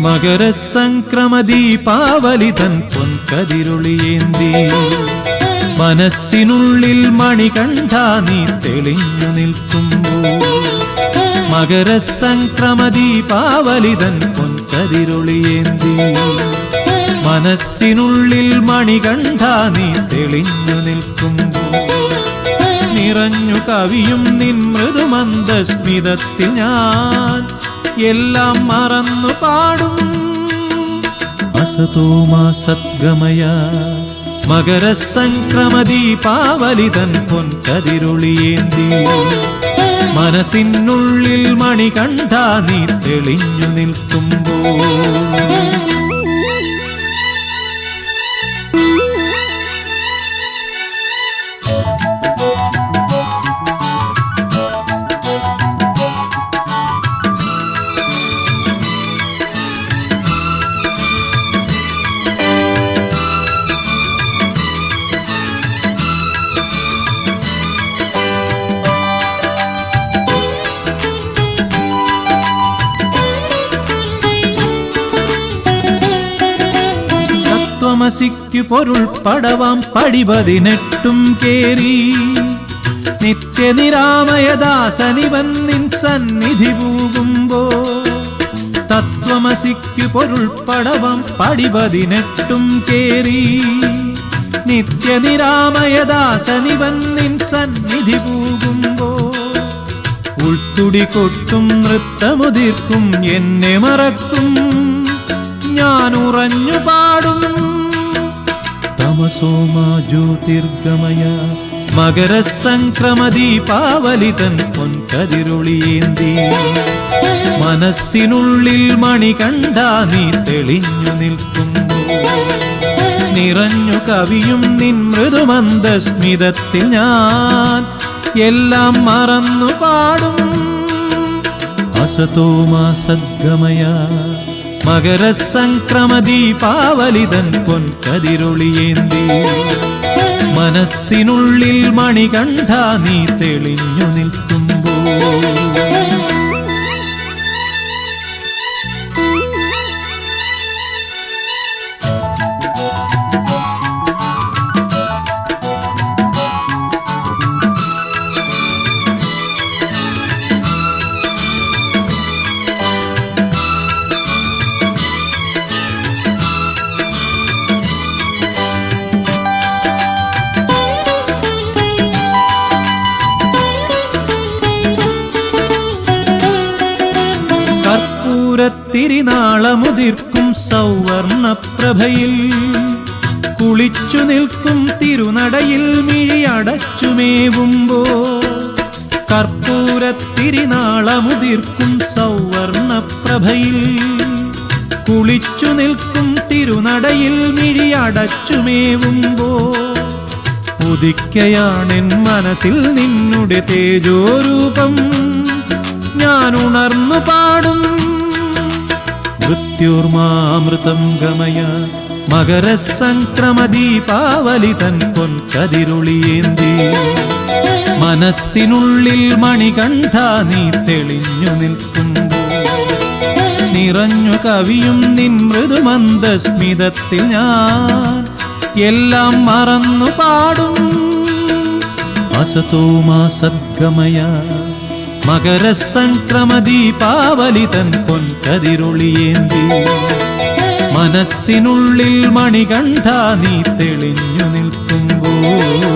മകരസംക്രമദീപാവലിതൻ പൊൻകതിരുളിയേന്തി. മനസ്സിനുള്ളിൽ മണി കണ്ട നീ തെളിഞ്ഞു നിൽക്കുമ്പോൾ. മകരസംക്രമദീപാവലിതൻ പൊൻകതിരുളിയേന്തി. മനസ്സിനുള്ളിൽ മണി കണ്ട നീ തെളിഞ്ഞു നിൽക്കുമ്പോൾ. നിറഞ്ഞു കവിയും നിൻ മൃദുമന്ദസ്മിതത്തിൽ ഞാൻ എല്ലാം മറന്നു പാടും അസതോമാ സദ്ഗമയ. മകരസംക്രമദീപാവലിതൻ പൊൻകതിരുളിയേന്തി. മനസ്സിനുള്ളിൽ മണി കണ്ടാ നീ തെളിഞ്ഞു നിൽക്കുമ്പോൾ. തത്വമസിക്കു പൊരുൾ പടവാം പടിപതിനെട്ടും കേറി. നിത്യനിരാമയദാസനിവൻ നിൻ സന്നിധി പൂകുമ്പോ തത്വമസിക്കു പൊരുൾ പടവാം പടിപതിനെട്ടും കേറി. നിത്യനിരാമയദാസനിവൻ നിൻ സന്നിധി പൂകുമ്പോ ഉൾത്തുടി കൊട്ടും നൃത്തമുതിർക്കും എന്നെ മറക്കും. ഞാൻ ഉറഞ്ഞു പാടും തമസോമാ ജ്യോതിർഗമയ മകരസംക്രമദീപാവലിതൻ പൊൻകതിരുളിയേന്തി. മനസ്സിനുള്ളിൽ മണി കണ്ടാ നീ തെളിഞ്ഞു നിൽക്കുമ്പോൾ നിറഞ്ഞു കവിയും നിൻ മൃദുമന്ദസ്മിതത്തിൽ ഞാൻ എല്ലാം മറന്നു പാടും. അസതോമാ സദ്ഗമയ മകരസംക്രമദീപാവലിതൻ പൊൻകതിരൊളിയേന്തി. മനസ്സിനുള്ളിൽ മണികണ്ഠ നീ തെളിഞ്ഞു നിൽക്കുമ്പോൾ. കർപ്പൂരത്തിരിനാളമുതിർക്കും സൗവർണപ്രഭയിൽ. കുളിച്ചു നിൽക്കും തിരുനടയിൽ മിഴിയടച്ചുമേവുമ്പോ കർപ്പൂരത്തിരിനാളമുതിർക്കും സൗവർണപ്രഭയിൽ. കുളിച്ചു നിൽക്കും തിരുനടയിൽ മിഴിയടച്ചുമേവുമ്പോ ഉദിക്കയാണെൻ മനസ്സിൽ നിന്നുടെ തേജോരൂപം. ഞാൻ ഉണർന്നു പാടും മൃത്യുർമാമൃതം ഗമയ. മകരസംക്രമദീപാവലിതൻ പൊൻകതിരുളിയേന്തി മനസ്സിനുള്ളിൽ മണികണ്ഠ നീ തെളിഞ്ഞു നിൽക്കുമ്പോൾ. നിറഞ്ഞു കവിയും നിൻ മൃദുമന്ദസ്മിതത്തിൽ ഞാൻ എല്ലാം മറന്നു പാടും. അസതോമാ സദ്ഗമയ മകരസംക്രമദീപാവലിതൻ പൊൻകതിരുളിയേന്തി. മനസ്സിനുള്ളിൽ മണികണ്ഠ നീ തെളിഞ്ഞു നിൽക്കുമ്പോൾ